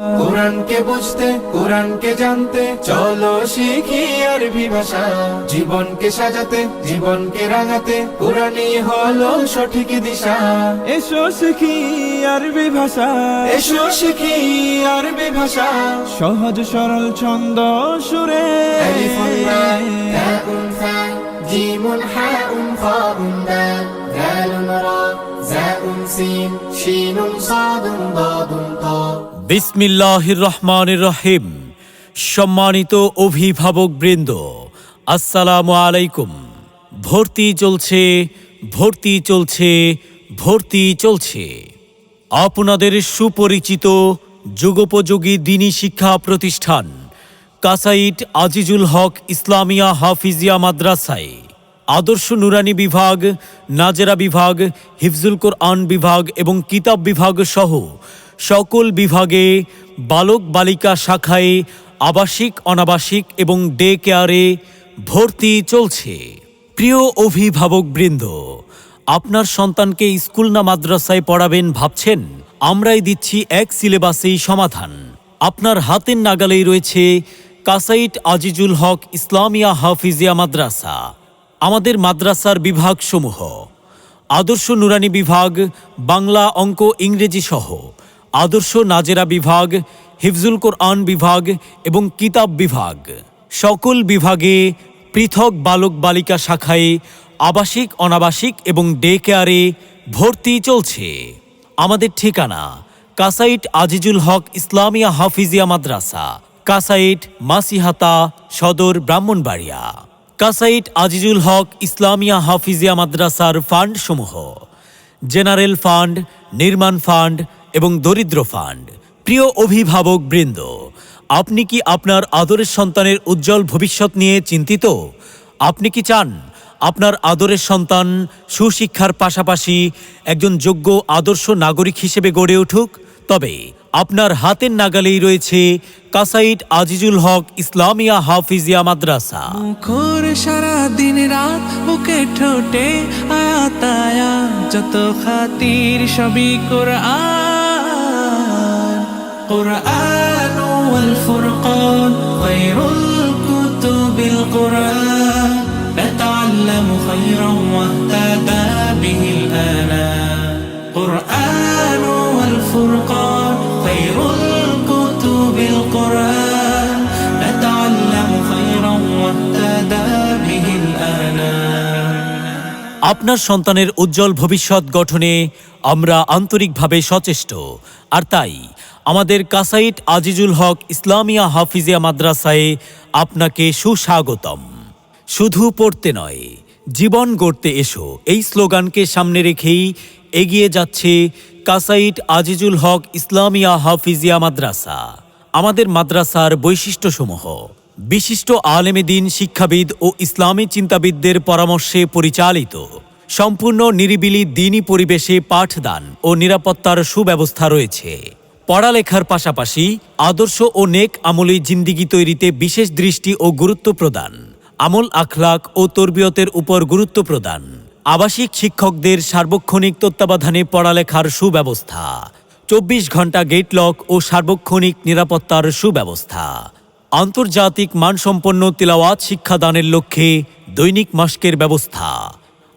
কোরআনকে বুঝতে কোরআনকে জানতে চলো শিখি আরবি ভাষা। জীবনকে সাজাতে জীবনকে রাঙাতে কোরআনই হলো সঠিক দিশা। এসো শিখি আরবি ভাষা। এসো শিখি আরবি ভাষা। সহজ সরল ছন্দ সুরে। জীবন হা উন ফা বিসমিল্লাহির রহমানির রহিম সম্মানিত অভিভাবক বৃন্দ আসসালামু আলাইকুম। ভর্তি চলছে ভর্তি চলছে ভর্তি চলছে। আপনাদের সুপরিচিত যুগোপযোগী দিনী শিক্ষা প্রতিষ্ঠান, কাসাইট আজিজুল হক ইসলামিয়া হাফিজিয়া মাদ্রাসায়। আদর্শ নুরানি বিভাগ, নাজেরা বিভাগ, হিফজুল কোরআন বিভাগ এবং কিতাব বিভাগ সহ সকল বিভাগে বালক বালিকা শাখায় আবাসিক, অনাবাসিক এবং ডে কেয়ারে ভর্তি চলছে। প্রিয় অভিভাবক বৃন্দ আপনার সন্তানকে স্কুল না মাদ্রাসায় পড়াবেন ভাবছেন? আমরাই দিচ্ছি এক সিলেবাসেই সমাধান। আপনার হাতের নাগালেই রয়েছে কাসাইট আজিজুল হক ইসলামিয়া হাফিজিয়া মাদ্রাসা। আমাদের মাদ্রাসার বিভাগসমূহ। আদর্শ নুরানি বিভাগ, বাংলা অঙ্ক ইংরেজি সহ। আদর্শ নাজেরা বিভাগ হিফজুল কোরআন বিভাগ এবং কিতাব বিভাগ। সকল বিভাগে পৃথক বালক বালিকা শাখায় আবাসিক, অনাবাসিক এবং ডে কেয়ারে ভর্তি চলছে। আমাদের ঠিকানা, কাসাইট আজিজুল হক ইসলামিয়া হাফিজিয়া মাদ্রাসা, কাসাইট মাসিহাতা সদর ব্রাহ্মণবাড়িয়া। কাসাইট আজিজুল হক ইসলামিয়া হাফিজিয়া মাদ্রাসার ফান্ড সমূহ জেনারেল ফান্ড, নির্মাণ ফান্ড এবং দরিদ্র ফান্ড। প্রিয় অভিভাবক বৃন্দ, আপনি কি আপনার আদরের সন্তানের উজ্জ্বল ভবিষ্যৎ নিয়ে চিন্তিত? আপনি কি চান আপনার আদরের সন্তান সুশিক্ষার পাশাপাশি একজন যোগ্য আদর্শ নাগরিক হিসেবে গড়ে উঠুক? তবে আপনার হাতের নাগালেই রয়েছে কাসাইট আজিজুল হক ইসলামিয়া হাফিজিয়া মাদ্রাসা। সারা দিন রাত বুকে ঠোঁটে আয়াত আয়াত, যত খাতির সবই কোরআন। القرآن والفرقان خير الكتب القرآن. نتعلم خيرا واهتدى به الآلام. قرآن আপনার সন্তানের উজ্জ্বল ভবিষ্যৎ গঠনে আমরা আন্তরিকভাবে সচেষ্ট। আর তাই, আমাদের কাসাইট আজিজুল হক ইসলামিয়া হাফিজিয়া মাদ্রাসায় আপনাকে সুস্বাগতম। শুধু পড়তে নয়, জীবন গড়তে এসো। এই স্লোগানকে সামনে রেখেই এগিয়ে যাচ্ছে কাসাইট আজিজুল হক ইসলামিয়া হাফিজিয়া মাদ্রাসা। আমাদের মাদ্রাসার বৈশিষ্ট্যসমূহ বিশিষ্ট আলেমেদিন শিক্ষাবিদ ও ইসলামী চিন্তাবিদদের পরামর্শে পরিচালিত। সম্পূর্ণ নিরিবিলি দিনী পরিবেশে পাঠদান ও নিরাপত্তার সুব্যবস্থা রয়েছে। পড়ালেখার পাশাপাশি আদর্শ ও নেক আমলি জিন্দিগি তৈরিতে বিশেষ দৃষ্টি ও গুরুত্ব প্রদান। আমল আখলাক ও তরবিয়তের উপর গুরুত্ব প্রদান। আবাসিক শিক্ষকদের সার্বক্ষণিক তত্ত্বাবধানে পড়ালেখার সুব্যবস্থা। চব্বিশ ঘণ্টা গেটলক ও সার্বক্ষণিক নিরাপত্তার সুব্যবস্থা। আন্তর্জাতিক মানসম্পন্ন তিলাওয়াত শিক্ষাদানের লক্ষ্যে দৈনিক মাস্কের ব্যবস্থা।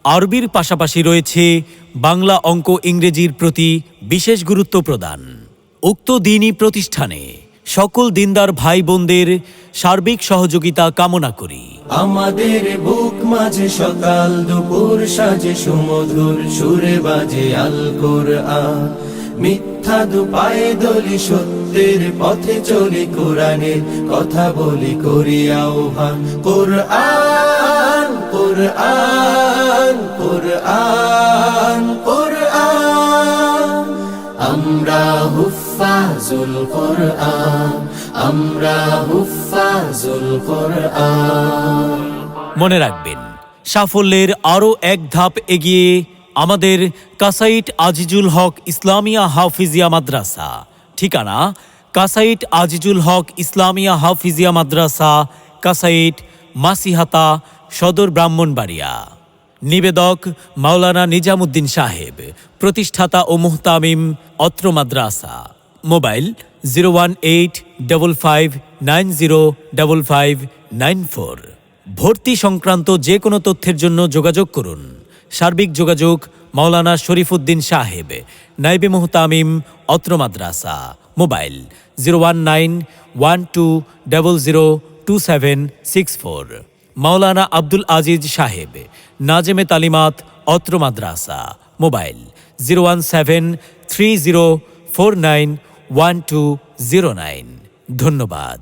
আরবির পাশাপাশি রয়েছে বাংলা অঙ্ক ইংরেজির প্রতি বিশেষ গুরুত্ব প্রদান। উক্ত দিনই প্রতিষ্ঠানে সকল দিনদার ভাই বোনদের সার্বিক সহযোগিতা কামনা করি। আমাদের বুক মাঝে সকাল, দুপুর সাজে সুমধুর সুরে বাজে আল কোরআন মিথ্যা দুপায়ে দলি সত্যের পথে চলি কোরআনের কথা বলি করি আহ্বান। কোরআন কোরআন কোরআন কোরআন। আমরা হুফাজুল কোরআন, আমরা হুফাজুল কোরআন। মনে রাখবেন, সাফল্যের আরও এক ধাপ এগিয়ে আমাদের কাসাইট আজিজুল হক ইসলামিয়া হাফিজিয়া মাদ্রাসা। ঠিকানা কাসাইট আজিজুল হক ইসলামিয়া হাফিজিয়া মাদ্রাসা, কাসাইট মাসিহাতা, সদর ব্রাহ্মণবাড়িয়া। নিবেদক মাওলানা নিজামুদ্দিন সাহেব, প্রতিষ্ঠাতা ও মুহতামিম অত্র মাদ্রাসা। Mobile zero one eight double five nine zero double five nine four. ভর্তি সংক্রান্ত যে কোনো তথ্যের জন্য যোগাযোগ করুন। সার্বিক যোগাযোগ মাওলানা শরীফুদ্দিন সাহেব, নাইবে মুহতামিম, অত্র মাদ্রাসা, mobile zero one nine one two double zero two seven six four. Maulana Abdul Aziz Saheb, নাজেমে তালিমাত, অত্র মাদ্রাসা, mobile zero one seven three zero four nine one two zero nine. ধন্যবাদ।